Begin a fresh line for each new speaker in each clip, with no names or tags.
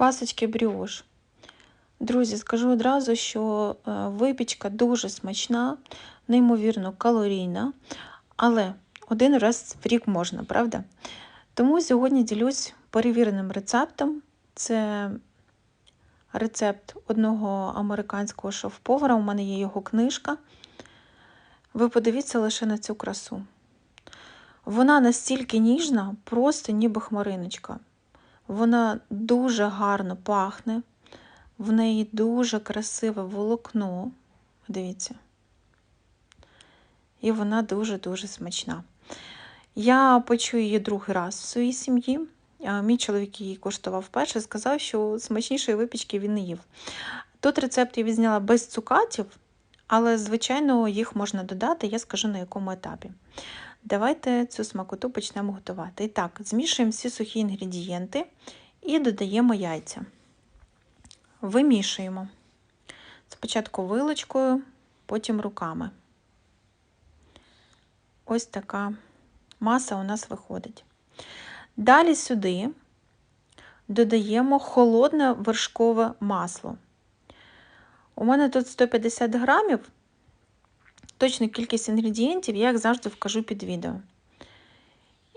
Пасочки бріош. Друзі, скажу одразу, що е, випічка дуже смачна, неймовірно калорійна, але один раз в рік можна, правда? Тому сьогодні ділюсь перевіреним рецептом. Це рецепт одного американського шеф-повара. У мене є його книжка. Ви подивіться лише на цю красу. Вона настільки ніжна, просто ніби хмариночка. Вона дуже гарно пахне, в неї дуже красиве волокно. Дивіться. І вона дуже-дуже смачна. Я почую її другий раз в своїй сім'ї. Мій чоловік її коштував вперше, сказав, що смачнішої випічки він не їв. Тут рецепт я відзняла без цукатів, але, звичайно, їх можна додати, я скажу на якому етапі. Давайте цю смакоту почнемо готувати. І так, змішуємо всі сухі інгредієнти і додаємо яйця. Вимішуємо. Спочатку вилочкою, потім руками. Ось така маса у нас виходить. Далі сюди додаємо холодне вершкове масло. У мене тут 150 грамів. Точну кількість інгредієнтів, я як завжди вкажу під відео.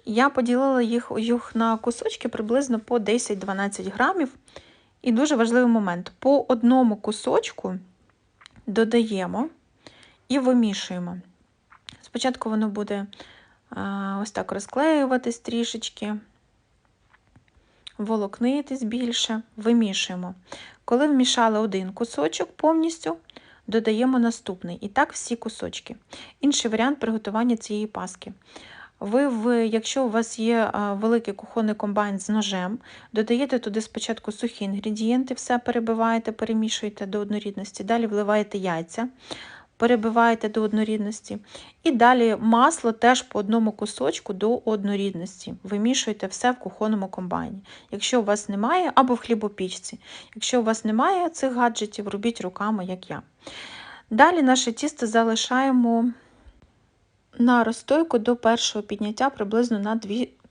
Я поділила їх, їх на кусочки приблизно по 10-12 грамів. І дуже важливий момент: по одному кусочку додаємо і вимішуємо. Спочатку воно буде ось так розклеюватись трішечки, волокнитись більше, вимішуємо. Коли вмішали один кусочок повністю, додаємо наступний. І так всі кусочки. Інший варіант приготування цієї паски. Ви, в, якщо у вас є великий кухонний комбайн з ножем, додаєте туди спочатку сухі інгредієнти, все перебиваєте, перемішуєте до однорідності, далі вливаєте яйця, перебиваєте до однорідності. І далі масло теж по одному кусочку до однорідності. Вимішуєте все в кухонному комбайні. Якщо у вас немає, або в хлібопічці. Якщо у вас немає цих гаджетів, робіть руками, як я. Далі наше тісто залишаємо на розстойку до першого підняття приблизно на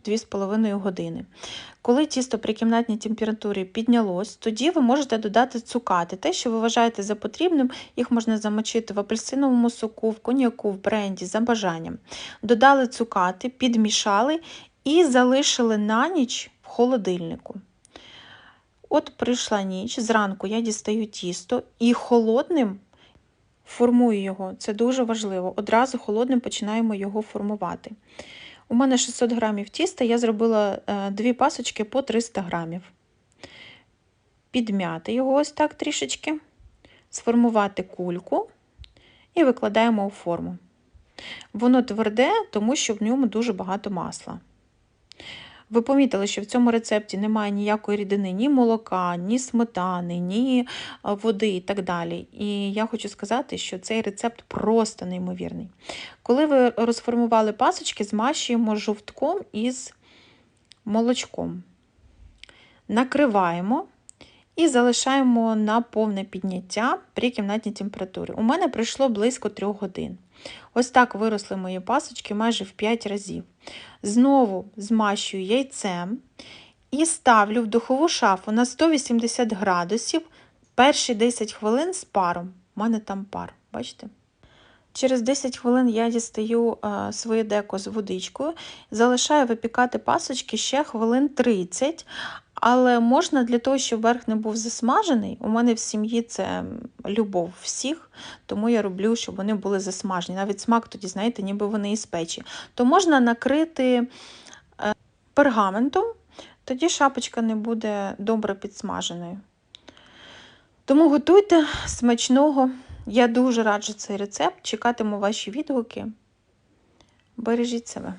2-2,5 години. Коли тісто при кімнатній температурі піднялось, тоді ви можете додати цукати. Те, що ви вважаєте за потрібним, їх можна замочити в апельсиновому соку, в коньяку, в бренді за бажанням. Додали цукати, підмішали і залишили на ніч в холодильнику. От прийшла ніч, зранку я дістаю тісто і холодним формую його, це дуже важливо. Одразу холодним починаємо його формувати. У мене 600 грамів тіста, я зробила е, дві пасочки по 300 грамів. Підмяти його ось так трішечки, сформувати кульку і викладаємо у форму. Воно тверде, тому що в ньому дуже багато масла. Ви помітили, що в цьому рецепті немає ніякої рідини, ні молока, ні сметани, ні води і так далі. І я хочу сказати, що цей рецепт просто неймовірний. Коли ви розформували пасочки, змащуємо жовтком із молочком. Накриваємо і залишаємо на повне підняття при кімнатній температурі. У мене пройшло близько 3 годин. Ось так виросли мої пасочки майже в 5 разів. Знову змащую яйцем і ставлю в духову шафу на 180 градусів перші 10 хвилин з паром. У мене там пар, бачите? Через 10 хвилин я дістаю а, своє деко з водичкою, залишаю випікати пасочки ще хвилин 30, але можна для того, щоб верх не був засмажений. У мене в сім'ї це любов всіх, тому я роблю, щоб вони були засмажені. Навіть смак тоді, знаєте, ніби вони із печі. То можна накрити е, пергаментом, тоді шапочка не буде добре підсмаженою. Тому готуйте смачного. Я дуже раджу цей рецепт. Чекатиму ваші відгуки. Бережіть себе.